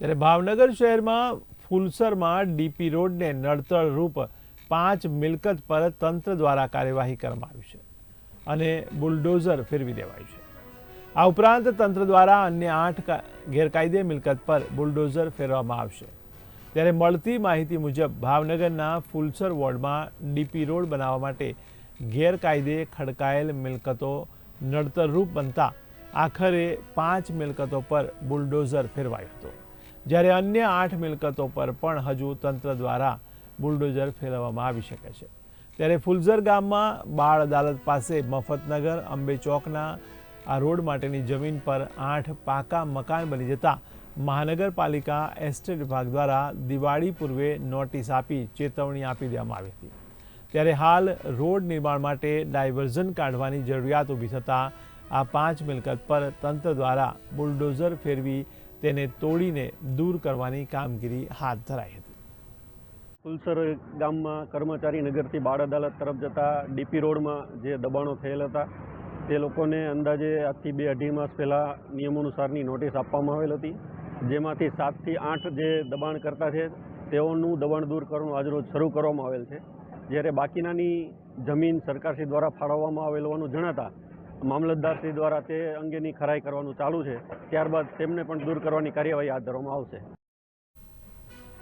ત્યારે ભાવનગર શહેરમાં ફુલસરમાં ડીપી રોડને નડતર રૂપ પાંચ મિલકત પર તંત્ર દ્વારા કાર્યવાહી કરવામાં આવી છે અને બુલડોઝર ફેરવી દેવાયું છે. આ ઉપરાંત તંત્ર દ્વારા અન્ય આઠ ગેરકાયદે મિલકત પર બુલડોઝર ફેરવવામાં આવશે. ત્યારે મળતી માહિતી મુજબ ભાવનગરના ફુલસર વોર્ડમાં ડીપી રોડ બનાવવા માટે ગેરકાયદે ખડકાયેલ મિલકતો નડતરરૂપ બનતા આખરે પાંચ મિલકતો પર બુલડોઝર ફેરવાયું હતું. જ્યારે અન્ય આઠ મિલકતો પર પણ હજુ તંત્ર દ્વારા બુલડોઝર ફેરવવામાં આવી શકે છે. ત્યારે ફુલઝર ગામમાં બાળ અદાલત પાસે મફતનગર, અંબે ચોકના આ રોડ માટેની જમીન પર આઠ પાકા મકાન બની જતા મહાનગરપાલિકા એસ્ટેટ વિભાગ દ્વારા દિવાળી પૂર્વે નોટિસ આપી ચેતવણી આપી દેવામાં આવી હતી. ત્યારે હાલ રોડ નિર્માણ માટે ડાયવર્ઝન કાઢવાની જરૂરિયાત ઊભી થતાં આ પાંચ મિલકત પર તંત્ર દ્વારા બુલડોઝર ફેરવી તેને તોડીને દૂર કરવાની કામગીરી હાથ ધરાઈ હતી. ફુલસર ગામમાં કર્મચારી નગરથી બાળ અદાલત તરફ જતા ડીપી રોડમાં જે દબાણો થયેલ હતા, તે લોકોને અંદાજે આજથી બે અઢી માસ પહેલાં નિયમોનુસારની નોટિસ આપવામાં આવેલ હતી, જેમાંથી સાતથી આઠ જે દબાણ કરતા છે, તેઓનું દબાણ દૂર કરવાનું આજરોજ શરૂ કરવામાં આવેલ છે. જ્યારે બાકીનાની જમીન સરકારશ્રી દ્વારા ફાળવવામાં આવેલ હોવાનું જણાતા મામલતદારશ્રી દ્વારા તે અંગેની ખરાઈ કરવાનું ચાલુ છે. ત્યારબાદ તેમને પણ દૂર કરવાની કાર્યવાહી હાથ ધરવામાં આવશે.